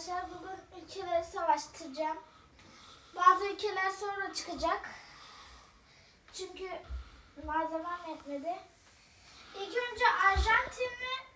arkadaşlar bugün ülkeleri savaştıracağım. Bazı ülkeler sonra çıkacak. Çünkü malzemem yetmedi. İlk önce Arjantin mi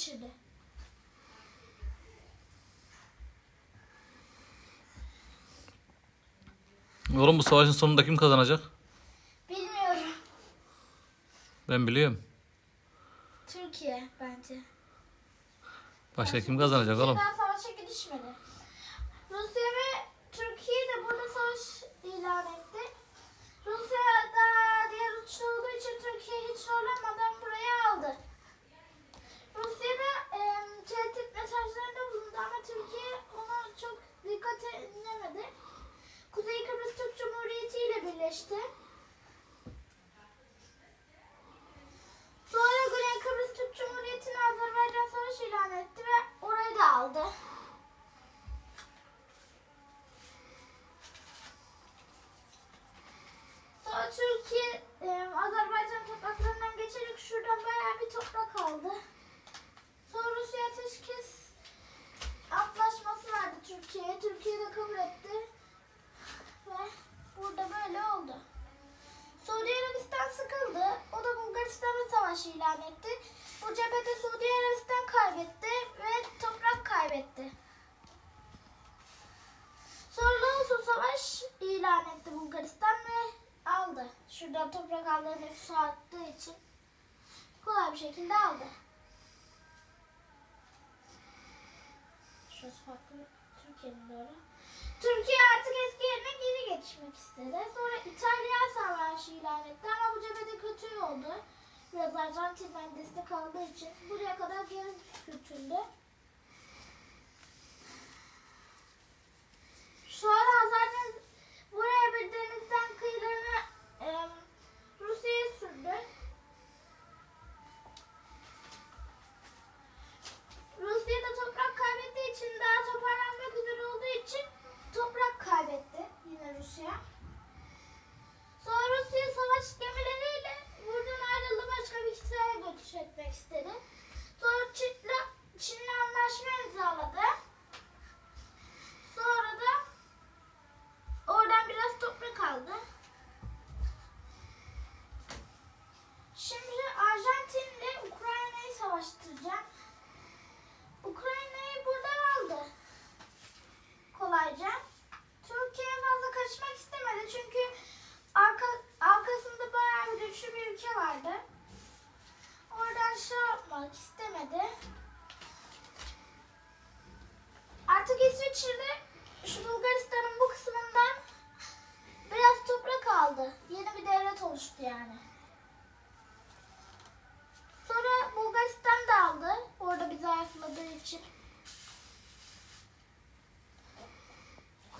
kaçırdı. Oğlum bu savaşın sonunda kim kazanacak? Bilmiyorum. Ben biliyorum. Türkiye bence. Başka kim kazanacak oğlum? ilan etti Bulgaristan ve aldı. Şurada toprak ağları nüfusu arttığı için kolay bir şekilde aldı. Şurası farklı Türkiye'nin doğru. Türkiye artık eski yerine geri geçmek istedi. Sonra İtalya savaşı ilan etti ama bu cephede kötü oldu. Biraz Arjantin'den destek aldığı için buraya kadar geri götürdü. almak istemedi. Artık İsviçre'de şu Bulgaristan'ın bu kısmından biraz toprak aldı. Yeni bir devlet oluştu yani. Sonra Bulgaristan da aldı. Orada bir zayıfladığı için.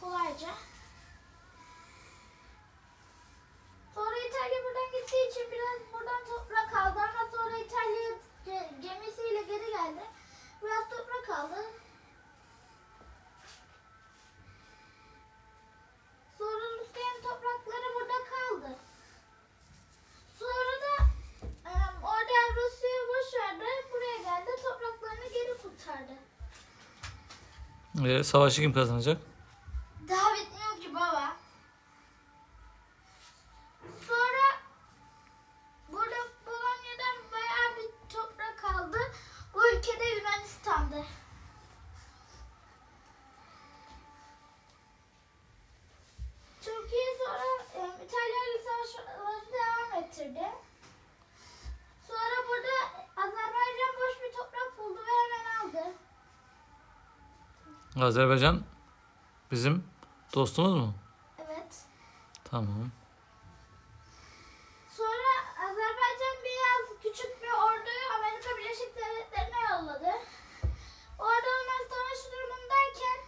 Kolayca. Sonra İtalya buradan gittiği için biraz buradan toprak geldi. Biraz toprak aldı. Sonra Müslüman toprakları burada kaldı. Sonra da e, orada Rusya'yı boşverdi. Buraya geldi. Topraklarını geri kurtardı. Ee, savaşı kim kazanacak? Azerbaycan bizim dostumuz mu? Evet. Tamam. Sonra Azerbaycan biraz küçük bir orduyu Amerika Birleşik Devletleri'ne yolladı. Orada onlar savaş durumundayken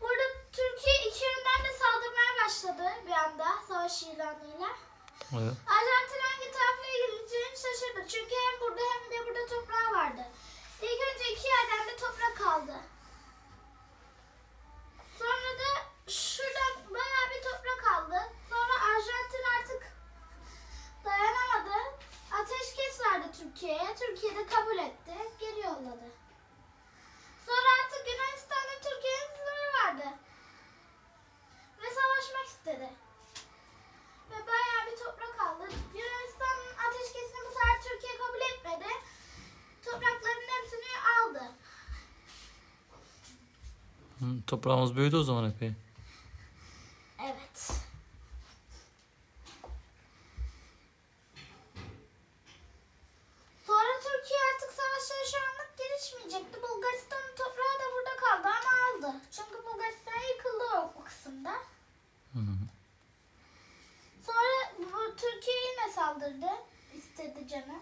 burada Türkiye iki yönden de saldırmaya başladı bir anda savaş ilanıyla. Evet. Arjantin hangi tarafa gideceğini şaşırdı. Çünkü hem burada hem de burada toprağı vardı. İlk önce iki yerden de toprak aldı. Türkiye'ye. Türkiye de kabul etti. Geri yolladı. Sonra artık Yunanistan'da Türkiye'nin sınırı vardı. Ve savaşmak istedi. Ve bayağı bir toprak aldı. Yunanistan'ın ateşkesini bu sefer Türkiye kabul etmedi. Toprakların hepsini aldı. Toprağımız büyüdü o zaman epey. Evet. Sonra Türkiye artık savaşlara şu anlık girişmeyecekti. Bulgaristan'ın toprağı da burada kaldı ama aldı. Çünkü Bulgaristan yıkıldı o kısımda. Sonra bu Türkiye yine saldırdı. istedi canı.